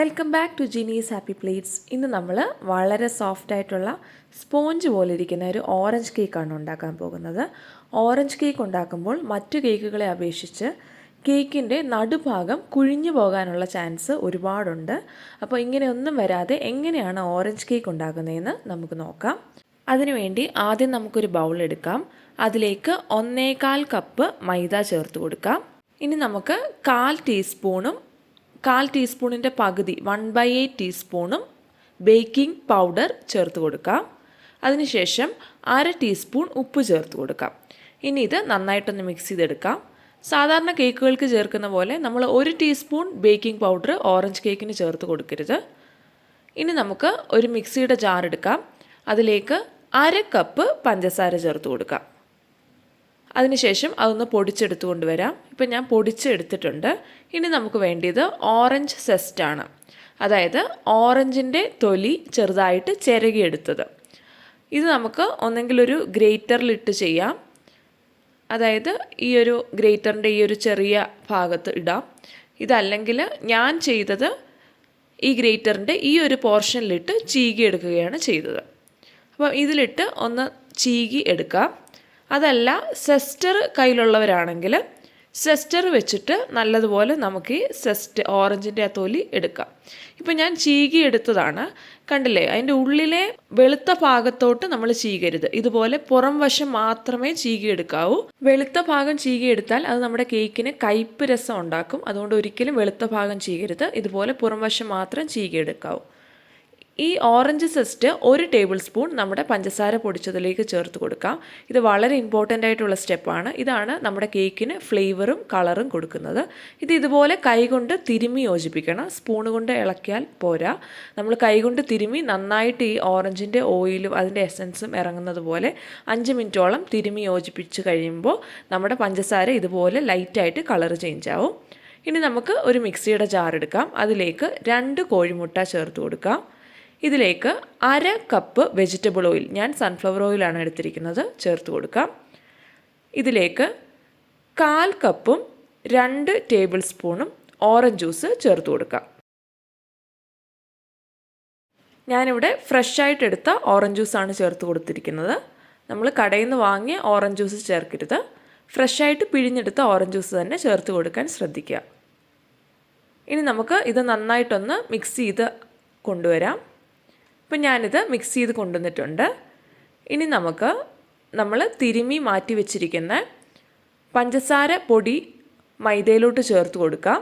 Welcome back to Jinis happy plates ഇന്ന് നമ്മൾ വളരെ സോഫ്റ്റ് ആയിട്ടുള്ള സ്പോഞ്ച് പോലെ ഇരിക്കുന്ന ഒരു ഓറഞ്ച് കേക്കാണ് ഉണ്ടാക്കാൻ പോകുന്നത്. ഓറഞ്ച് കേക്ക് ഉണ്ടാക്കുമ്പോൾ മറ്റു കേക്കുകളെ അപേക്ഷിച്ച് കേക്കിന്റെ നടുഭാഗം കുഴിഞ്ഞു പോകാനുള്ള ചാൻസ് ഒരുപാടുണ്ട്. അപ്പോൾ ഇങ്ങനെയൊന്നും വരാതെ എങ്ങനെയാണ് ഓറഞ്ച് കേക്ക് ഉണ്ടാക്കുന്നതെന്ന് നമുക്ക് നോക്കാം. അതിനുവേണ്ടി ആദ്യം നമുക്കൊരു ബൗൾ എടുക്കാം. അതിലേക്ക് ഒന്നേകാൽ കപ്പ് മൈദ ചേർത്ത് കൊടുക്കാം. ഇനി നമുക്ക് കാൽ ടീസ്പൂണും കാൽ ടീസ്പൂണിന്റെ പകുതി വൺ ബൈ എയ്റ്റ് ടീസ്പൂണും ബേക്കിംഗ് പൗഡർ ചേർത്ത് കൊടുക്കാം. അതിനുശേഷം അര ടീസ്പൂൺ ഉപ്പ് ചേർത്ത് കൊടുക്കാം. ഇനി ഇത് നന്നായിട്ടൊന്ന് മിക്സ് ചെയ്തെടുക്കാം. സാധാരണ കേക്കുകൾക്ക് ചേർക്കുന്ന പോലെ നമ്മൾ ഒരു ടീസ്പൂൺ ബേക്കിംഗ് പൗഡർ ഓറഞ്ച് കേക്കിന് ചേർത്ത് കൊടുക്കരുത്. ഇനി നമുക്ക് ഒരു മിക്സിയുടെ ജാർ എടുക്കാം. അതിലേക്ക് അര കപ്പ് പഞ്ചസാര ചേർത്ത് കൊടുക്കാം. അതിനുശേഷം അതൊന്ന് പൊടിച്ചെടുത്തു കൊണ്ടുവരാം. ഇപ്പം ഞാൻ പൊടിച്ചെടുത്തിട്ടുണ്ട്. ഇനി നമുക്ക് വേണ്ടിയത് ഓറഞ്ച് സെസ്റ്റാണ് അതായത് ഓറഞ്ചിന്റെ തൊലി ചെറുതായിട്ട് ചിരകിയെടുത്തത്. ഇത് നമുക്ക് ഒന്നെങ്കിൽ ഒരു ഗ്രേറ്ററിലിട്ട് ചെയ്യാം. അതായത് ഈ ഒരു ഗ്രേറ്ററിന്റെ ഈ ഒരു ചെറിയ ഭാഗത്ത് ഇടാം. ഇതല്ലെങ്കിൽ ഞാൻ ചെയ്തത് ഈ ഗ്രേറ്ററിന്റെ ഈ ഒരു പോർഷനിലിട്ട് ചീകി എടുക്കുകയാണ് ചെയ്തത്. അപ്പോൾ ഇതിലിട്ട് ഒന്ന് ചീകി എടുക്കാം. അതല്ല സെസ്റ്റർ കയ്യിലുള്ളവരാണെങ്കിൽ സെസ്റ്റർ വെച്ചിട്ട് നല്ലതുപോലെ നമുക്ക് ഈ സെസ്റ്റ് ഓറഞ്ചിന്റെ ആ തൊലി എടുക്കാം. ഇപ്പം ഞാൻ ചീകി എടുത്തതാണ്. കണ്ടില്ലേ? അതിന്റെ ഉള്ളിലെ വെളുത്ത ഭാഗത്തോട്ട് നമ്മൾ ചീകരുത്. ഇതുപോലെ പുറം വശം മാത്രമേ ചീകി എടുക്കാവൂ. വെളുത്ത ഭാഗം ചീകി എടുത്താൽ അത് നമ്മുടെ കേക്കിന് കയ്പ്പ് രസം ഉണ്ടാക്കും. അതുകൊണ്ട് ഒരിക്കലും വെളുത്ത ഭാഗം ചീകരുത്. ഇതുപോലെ പുറം വശം മാത്രം ചീകി എടുക്കാവൂ. ഈ ഓറഞ്ച് സെസ്റ്റ് ഒരു ടേബിൾ സ്പൂൺ നമ്മുടെ പഞ്ചസാര പൊടിച്ചതിലേക്ക് ചേർത്ത് കൊടുക്കാം. ഇത് വളരെ ഇമ്പോർട്ടന്റ് ആയിട്ടുള്ള സ്റ്റെപ്പാണ് ഇതാണ് നമ്മുടെ കേക്കിന് ഫ്ലേവറും കളറും കൊടുക്കുന്നത്. ഇത് ഇതുപോലെ കൈകൊണ്ട് തിരുമി യോജിപ്പിക്കണം. സ്പൂൺ കൊണ്ട് ഇളക്കിയാൽ പോരാ. നമ്മൾ കൈകൊണ്ട് തിരുമി നന്നായിട്ട് ഈ ഓറഞ്ചിന്റെ ഓയിലും അതിന്റെ എസൻസും ഇറങ്ങുന്നത് പോലെ അഞ്ച് മിനിറ്റോളം തിരുമി യോജിപ്പിച്ച് കഴിയുമ്പോൾ നമ്മുടെ പഞ്ചസാര ഇതുപോലെ ലൈറ്റായിട്ട് കളർ ചേഞ്ച് ആവും. ഇനി നമുക്ക് ഒരു മിക്സിയുടെ ജാർ എടുക്കാം. അതിലേക്ക് രണ്ട് കോഴിമുട്ട ചേർത്ത് കൊടുക്കാം. ഇതിലേക്ക് അര കപ്പ് വെജിറ്റബിൾ ഓയിൽ ഞാൻ സൺഫ്ലവർ ഓയിലാണ് എടുത്തിരിക്കുന്നത് ചേർത്ത് കൊടുക്കാം. ഇതിലേക്ക് കാൽ കപ്പും രണ്ട് ടേബിൾ സ്പൂണും ഓറഞ്ച് ജ്യൂസ് ചേർത്ത് കൊടുക്കാം. ഞാനിവിടെ ഫ്രഷ് ആയിട്ട് എടുത്ത ഓറഞ്ച് ജ്യൂസാണ് ചേർത്ത് കൊടുത്തിരിക്കുന്നത്. നമ്മൾ കടയിൽ നിന്ന് വാങ്ങിയ ഓറഞ്ച് ജ്യൂസ് ചേർക്കരുത്. ഫ്രഷ് ആയിട്ട് പിഴിഞ്ഞെടുത്ത ഓറഞ്ച് ജ്യൂസ് തന്നെ ചേർത്ത് കൊടുക്കാൻ ശ്രദ്ധിക്കുക. ഇനി നമുക്ക് ഇത് നന്നായിട്ടൊന്ന് മിക്സ് ചെയ്ത് കൊണ്ടുവരാം. ഇപ്പം ഞാനിത് മിക്സ് ചെയ്ത് കൊണ്ടുവന്നിട്ടുണ്ട്. ഇനി നമുക്ക് നമ്മൾ തിരുമി മാറ്റി വെച്ചിരിക്കുന്ന പഞ്ചസാര പൊടി മൈദയിലോട്ട് ചേർത്ത് കൊടുക്കാം.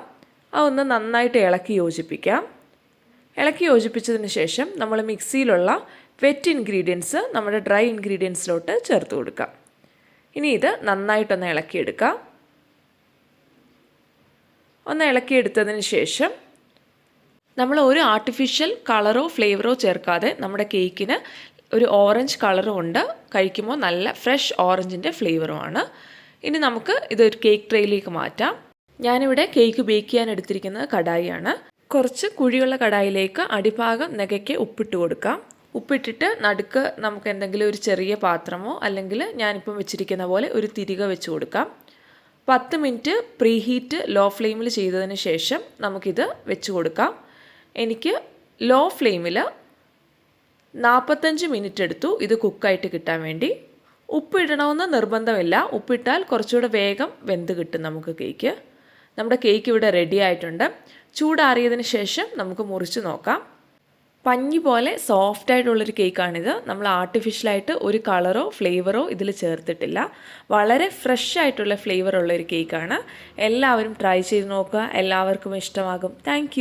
അതൊന്ന് നന്നായിട്ട് ഇളക്കി യോജിപ്പിക്കാം. ഇളക്കി യോജിപ്പിച്ചതിന് ശേഷം നമ്മൾ മിക്സിയിലുള്ള വെറ്റ് ഇൻഗ്രീഡിയൻസ് നമ്മുടെ ഡ്രൈ ഇൻഗ്രീഡിയൻസിലോട്ട് ചേർത്ത് കൊടുക്കാം. ഇനി ഇത് നന്നായിട്ടൊന്ന് ഇളക്കിയെടുക്കാം. ഒന്ന് ഇളക്കിയെടുത്തതിന് ശേഷം നമ്മൾ ഒരു ആർട്ടിഫിഷ്യൽ കളറോ ഫ്ലേവറോ ചേർക്കാതെ നമ്മുടെ കേക്കിന് ഒരു ഓറഞ്ച് കളറും ഉണ്ട് കഴിക്കുമ്പോൾ നല്ല ഫ്രഷ് ഓറഞ്ചിന്റെ ഫ്ലേവറുമാണ് ഇനി നമുക്ക് ഇതൊരു കേക്ക് ട്രേയിലേക്ക് മാറ്റാം. ഞാനിവിടെ കേക്ക് ബേക്ക് ചെയ്യാൻ എടുത്തിരിക്കുന്നത് കടായിയാണ്. കുറച്ച് കുഴിയുള്ള കടായിലേക്ക് അടിഭാഗം നികയ്ക്ക് ഉപ്പിട്ട് കൊടുക്കാം. ഉപ്പിട്ടിട്ട് നടുക്ക് നമുക്ക് എന്തെങ്കിലും ഒരു ചെറിയ പാത്രമോ അല്ലെങ്കിൽ ഞാനിപ്പം വെച്ചിരിക്കുന്ന പോലെ ഒരു തിരികെ വെച്ച് കൊടുക്കാം. പത്ത് മിനിറ്റ് പ്രീഹീറ്റ് ലോ ഫ്ലെയിമിൽ ചെയ്തതിന് ശേഷം നമുക്കിത് വെച്ച് കൊടുക്കാം. എനിക്ക് ലോ ഫ്ലെയിമിൽ നാൽപ്പത്തഞ്ച് മിനിറ്റ് എടുത്തു ഇത് കുക്കായിട്ട് കിട്ടാൻ വേണ്ടി. ഉപ്പിടണമെന്ന് നിർബന്ധമില്ല. ഉപ്പിട്ടാൽ കുറച്ചുകൂടെ വേഗം വെന്ത് കിട്ടും നമുക്ക് കേക്ക് നമ്മുടെ കേക്ക് ഇവിടെ റെഡി ആയിട്ടുണ്ട്. ചൂടാറിയതിന് ശേഷം നമുക്ക് മുറിച്ച് നോക്കാം. പഞ്ഞി പോലെ സോഫ്റ്റ് ആയിട്ടുള്ളൊരു കേക്കാണിത് നമ്മൾ ആർട്ടിഫിഷ്യലായിട്ട് ഒരു കളറോ ഫ്ലേവറോ ഇതിൽ ചേർത്തിട്ടില്ല. വളരെ ഫ്രഷ് ആയിട്ടുള്ള ഫ്ലേവർ ഉള്ള ഒരു കേക്കാണ് എല്ലാവരും ട്രൈ ചെയ്ത് നോക്കുക. എല്ലാവർക്കും ഇഷ്ടമാകും. താങ്ക്